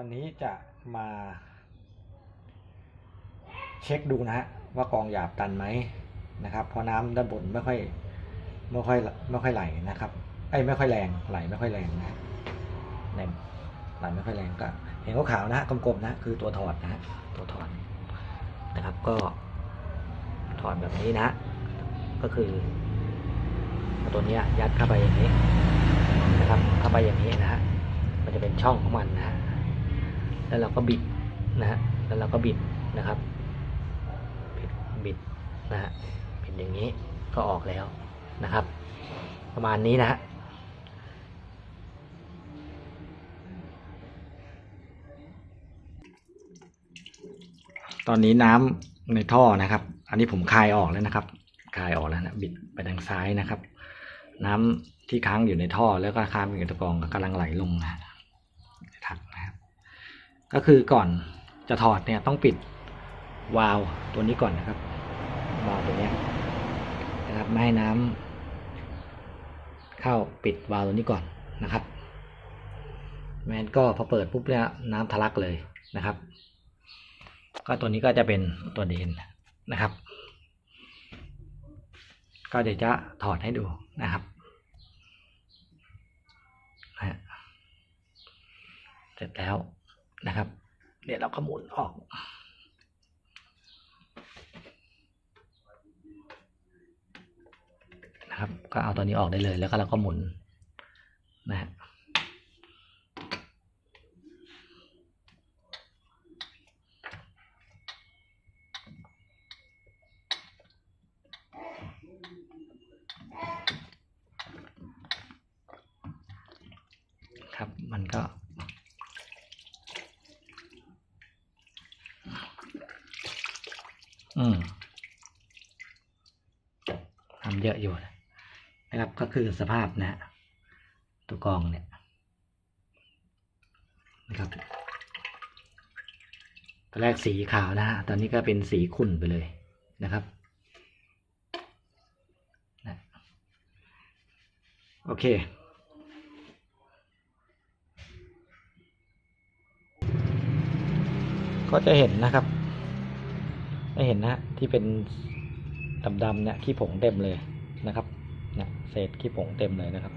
วันนี้จะมา เช็คดูนะฮะว่ากองหยาบตันไหมนะครับเพราะน้ำด้านบนไม่ค่อยไม่ค่อยไม่ค่อยไหลนะครับไอ้ไม่ค่อยแรงไหลไม่ค่อยแรงนะแรงไหลไม่ค่อยแรงก็เห็นขาวๆนะฮะกลมๆนะคือตัวถอดนะตัวถอดนะครับก็ถอดแบบนี้นะ ก็คือตัวนี้ยยัดเข้าไปอย่างนี้นะครับเข้าไปอย่างนี้นะฮะมันจะเป็นช่องของมันนะฮะ แล้วเราก็บิดนะฮะแล้วเราก็บิดนะครับบิดบิดนะฮะบิดอย่างนี้ก็ออกแล้วนะครับ ประมาณนี้นะฮะตอนนี้น้ำในท่อนะครับ อันนี้ผมคายออกแล้วนะครับ คายออกแล้วนะ บิดไปทางซ้ายนะครับ น้ำที่ค้างอยู่ในท่อแล้วก็ค้างอยู่ในตะกรองกำลังไหลลงนะถัง ก็คือก่อนจะถอดเนี่ยต้องปิดวาล์วตัวนี้ก่อนนะครับวาล์วตัวนี้นะครับไม่ให้น้ำเข้าปิดวาล์วตัวนี้ก่อนนะครับแมงั้นก็พอเปิดปุ๊บเนี่ยน้ำทะลักเลยนะครับ ก็ตัวนี้ก็จะเป็นตัวเดนนะครับ ก็เดี๋ยวจะถอดให้ดูนะครับเสร็จแล้ว นะครับเดี๋ยวเราก็หมุนออก นะครับ ก็เอาตัวนี้ออกได้เลยแล้วก็เราก็หมุนนะฮะครับ มันก็ อืมทำเยอะอยู่นะนะครับ ก็คือสภาพนะฮะตัวกรองเนี่ยนะครับตอนแรกสีขาวนะฮะตอนนี้ก็เป็นสีขุ่นไปเลยนะครับนะโอเค ก็จะเห็นนะครับ จะเห็นนะที่เป็นดำๆเนี่ยขี้ผงเต็มเลยนะครับเนี่ยเศษขี้ผงเต็มเลยนะครับ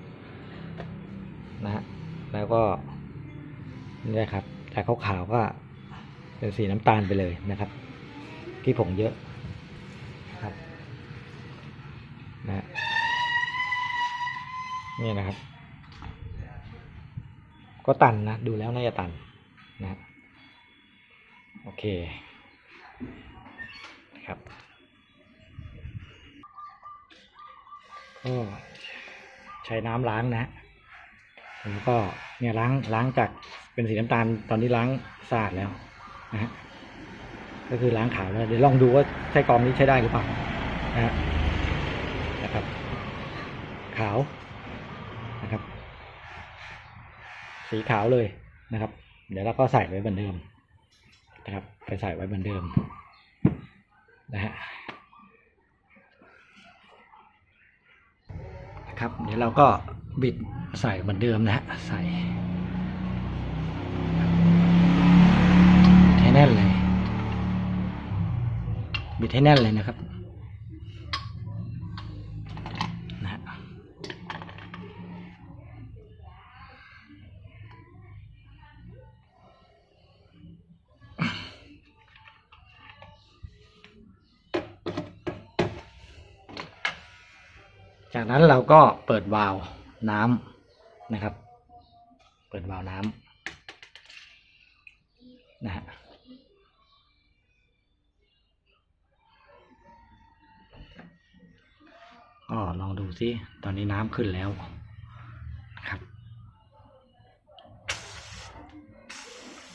นะฮะแล้วก็นี่นะครับจากขาวๆก็เป็นสีน้ำตาลไปเลยนะครับขี้ผงเยอะครับนะฮะนี่นะครับ ก็ตันนะ ดูแล้วน่าจะตันนะฮะโอเค ครับก็ใช้น้ำล้างนะผมก็เนี่ยล้างล้างจากเป็นสีน้ำตาลตอนนี้ล้างสะอาดแล้วนะฮะก็คือล้างขาวแล้วเดี๋ยวลองดูว่าใช้กรองนี้ใช้ได้หรือเปล่านะฮะนะครับ ขาวนะครับ สีขาวเลยนะครับ เดี๋ยวเราก็ใส่ไว้เหมือนเดิมนะครับ ไปใส่ไว้เหมือนเดิม นะฮะนะครับเดี๋ยวเราก็บิดใส่เหมือนเดิมนะฮะใส่ให้แน่นเลย บิดให้แน่นเลยนะครับ จากนั้นเราก็เปิดวาล์วน้ำนะครับ เปิดวาล์วน้ำนะฮะก็ลองดูซิตอนนี้น้ำขึ้นแล้วนะครับ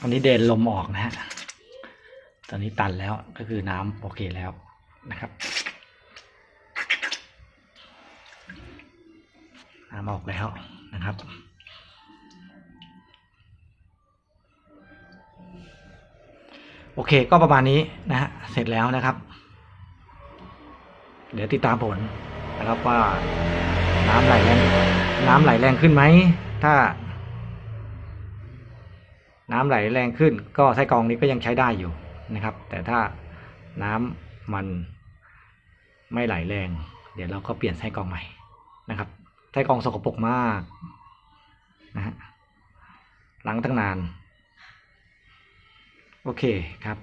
อันนี้เดนลมออกนะฮะ ตอนนี้ตันแล้วก็คือน้ำโอเคแล้วนะครับ น้ออกแล้วนะครับ โอเคก็ประมาณนี้นะฮะเสร็จแล้วนะครับ เดี๋ยวติดตามผลนะครับว่าน้ำไหลแรงน้ำไหลแรงขึ้นไหม ถ้า น้ำไหลแรงขึ้น ก็ไส้กรองนี้ก็ยังใช้ได้อยู่นะครับ แต่ถ้าน้ำมันไม่ไหลแรง เดี๋ยวเราก็เปลี่ยนไส้กรองใหม่นะครับ ใต้กองสกปรกมากนะฮะล้างตั้งนาน โอเคครับ